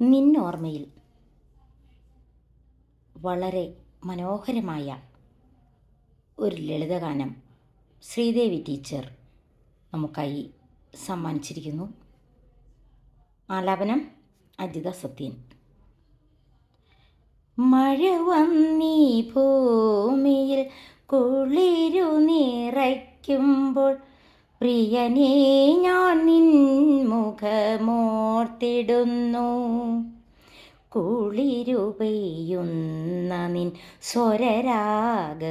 നിന്നോർമ്മയിൽ വളരെ മനോഹരമായ ഒരു ലളിതഗാനം ശ്രീദേവി ടീച്ചർ നമുക്കായി സമ്മാനിച്ചിരിക്കുന്നു. ആലാപനം അജിത സത്യൻ. മഴ വന്നീ ഭൂമിയിൽ കുളിരു നിറയ്ക്കുമ്പോൾ പ്രിയനേ ഞാൻ നിൻ മുഖമോർത്തിടുന്നു കുളിരു പെയ്യുന്ന നിൻ സ്വരരാഗസുധയുടെ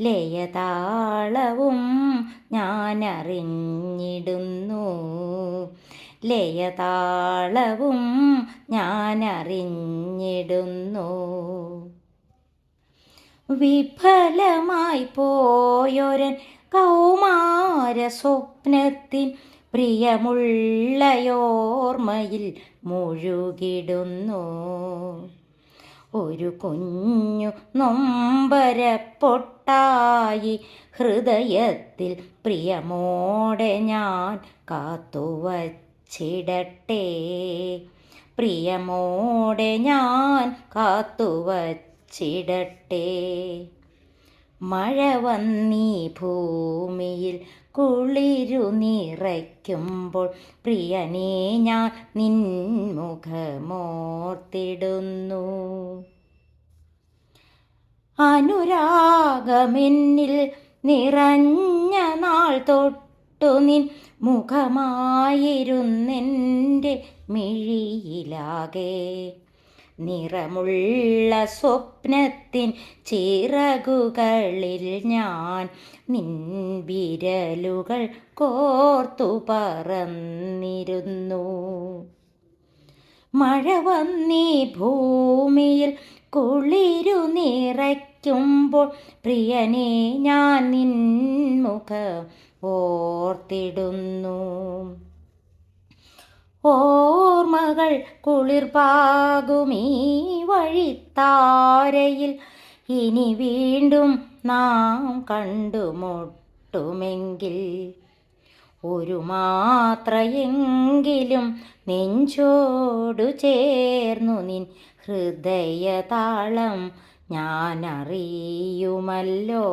ലയതാളവും ഞാൻ അറിഞ്ഞിടുന്നു ലയതാളവും ഞാൻ അറിഞ്ഞിടുന്നു വിഫലമായി പോയൊരൻ കൗമാര സ്വപ്നത്തിൻ പ്രിയമുള്ളയോർമ്മയിൽ മുഴുകിടുന്നു. ഒരു കുഞ്ഞു നൊമ്പരപ്പൊട്ടായി ഹൃദയത്തിൽ പ്രിയമോടെ ഞാൻ കാത്തുവച്ചിടട്ടെ. പ്രിയമോടെ ഞാൻ കാത്തുവച്ചിടട്ടെ. മഴ വന്നീ ഭൂമിയിൽ കുളിരു നിറയ്ക്കുമ്പോൾ പ്രിയനേ ഞാൻ നിൻമുഖമോർത്തിടുന്നു. അനുരാഗമെന്നിൽ നിറഞ്ഞ നാൾ തൊട്ടു നിൻ മുഖമായിരുന്നെന്റെ മിഴിയിലാകെ. നിറമുള്ള സ്വപ്നത്തിൻ ചിറകുകളിൽ ഞാൻ നിൻ വിരലുകൾ കോർത്തു പറന്നിരുന്നു. മഴ വന്നീ ഭൂമിയിൽ കുളിരു നിറയ്ക്കുമ്പോൾ പ്രിയനെ ഞാൻ നിൻ മുഖം ഓർത്തിടുന്നു. ഓർമ്മകൾ കുളിർപാകുമീ വഴിത്താരയിൽ. ഇനി വീണ്ടും നാം കണ്ടുമുട്ടുമെങ്കിൽ ഒരു മാത്രയെങ്കിലും നെഞ്ചോടു ചേർന്നു നിൻ ഹൃദയതാളം ഞാനറിയുമല്ലോ.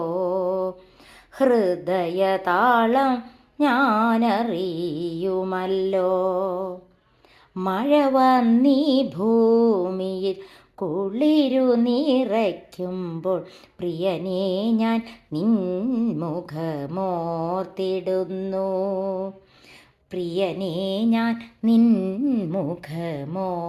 ഹൃദയതാളം ഞാനറിയുമല്ലോ. മഴ വന്നീ ഭൂമിയിൽ കുളിരു നിറയ്ക്കുമ്പോൾ പ്രിയനെ ഞാൻ നിൻമുഖമോർത്തിടുന്നു പ്രിയനെ ഞാൻ നിൻ മുഖമോർത്തിടുന്നു.